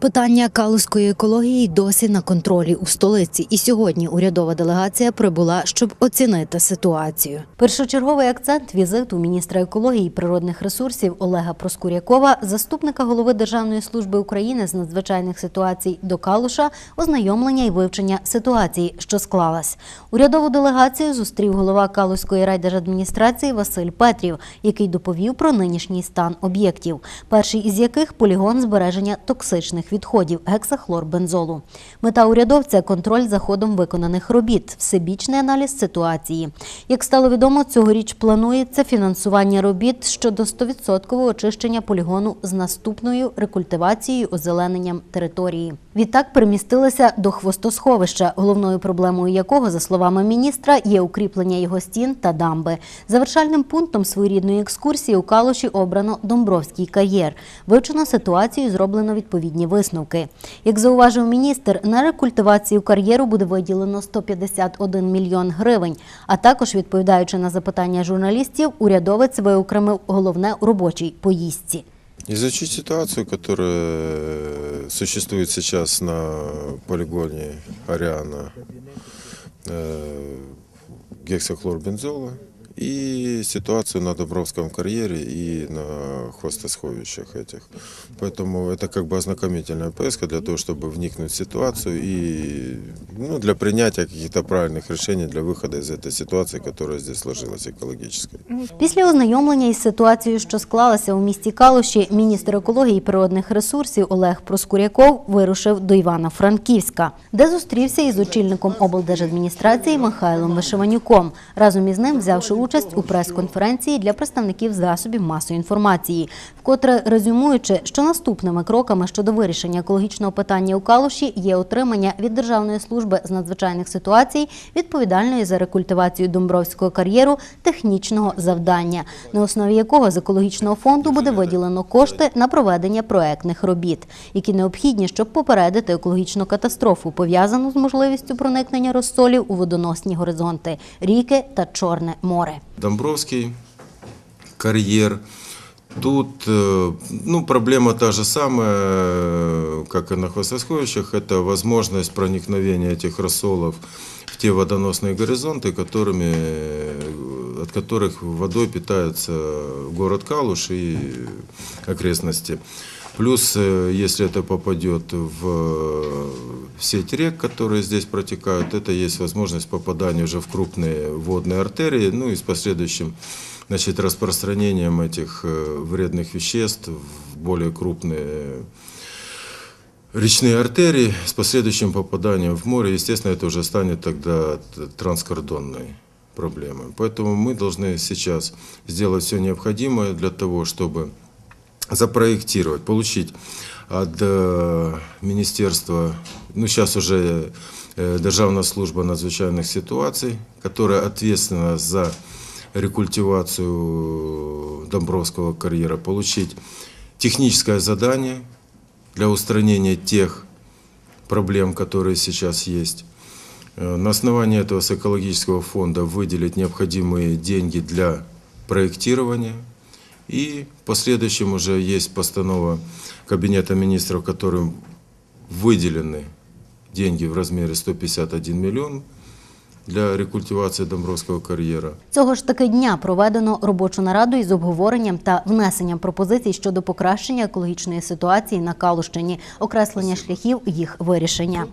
Питання калузької екології досі на контролі у столиці. І сьогодні урядова делегація прибула, щоб оцінити ситуацію. Першочерговий акцент візиту міністра екології і природних ресурсів Олега Проскурякова, заступника голови Державної служби України з надзвичайних ситуацій до Калуша, ознайомлення і вивчення ситуації, що склалась. Урядову делегацію зустрів голова Калузької райдержадміністрації Василь Петрів, який доповів про нинішній стан об'єктів, перший із яких полігон збереження токсичних відходів гексахлорбензолу. Мета урядовця контроль за ходом виконаних робіт, всебічний аналіз ситуації. Як стало відомо, цьогоріч планується фінансування робіт щодо 100% очищення полігону з наступною рекультивацією озелененням території. Відтак перемістилися до хвостосховища, головною проблемою якого, за словами міністра, є укріплення його стін та дамби. Завершальним пунктом своєрідної екскурсії у Калуші обрано Домбровський кар'єр. Вивчено ситуацію, зроблено відповідні висновки. Як зауважив міністр, на рекультивацію кар'єру буде виділено 151 мільйон гривень. А також, відповідаючи на запитання журналістів, урядовець виокремив головне робочій поїздці. Изучить ситуацию, которая существует сейчас на полигоне Ариана э, гексохлорбензола и ситуацию на Добровском карьере и на хвостосховищах этих. Поэтому это как бы ознакомительная поездка для того, чтобы вникнуть в ситуацию и ну, для принятия каких-то правильных решений для выхода из этой ситуации, которая здесь сложилась экологической. Після ознайомлення із ситуацією, що склалася у місті Калуші, міністр екології і природних ресурсів Олег Проскуряков вирушив до Івано-Франківська, де зустрівся із очільником облдержадміністрації Михайлом Вишиванюком. Разом із ним взявши участь у прес-конференції для представників засобів масової інформації, вкотре резюмуючи, що наступними кроками щодо вирішення екологічного питання у Калуші є отримання від Державної служби з надзвичайних ситуацій відповідальної за рекультивацію Домбровського кар'єру технічного завдання, на основі якого з екологічного фонду буде виділено кошти на проведення проектних робіт, які необхідні, щоб попередити екологічну катастрофу, пов'язану з можливістю проникнення розсолів у водоносні горизонти ріки та Чорне море. Домбровский карьер. Тут э, ну, проблема та же самая, как и на хвостосховищах, это возможность проникновения этих рассолов в те водоносные горизонты, которыми, э, от которых водой питается город Калуш и окрестности. Плюс, э, если это попадет в сеть рек, которые здесь протекают, это есть возможность попадания уже в крупные водные артерии, ну и с последующим значит, распространением этих э, вредных веществ в более крупные речные артерии с последующим попаданием в море. Естественно, это уже станет тогда транскордонной проблемой. Поэтому мы должны сейчас сделать все необходимое для того, чтобы запроектировать, получить от э, Министерства, ну сейчас уже э, Державная служба надзвичайных ситуаций, которая ответственна за рекультивацию Домбровского карьера, получить техническое задание для устранения тех проблем, которые сейчас есть. Э, На основании этого с экологического фонда выделить необходимые деньги для проектирования. И в последующем уже есть постанова Кабинета министров, которым выделены деньги в размере 151 миллион для рекультивации Домбровского карьера. Цього ж таки дня проведено робочу нараду із обговоренням та внесенням пропозицій щодо покращення екологічної ситуації на Калущині, окреслення шляхів їх вирішення.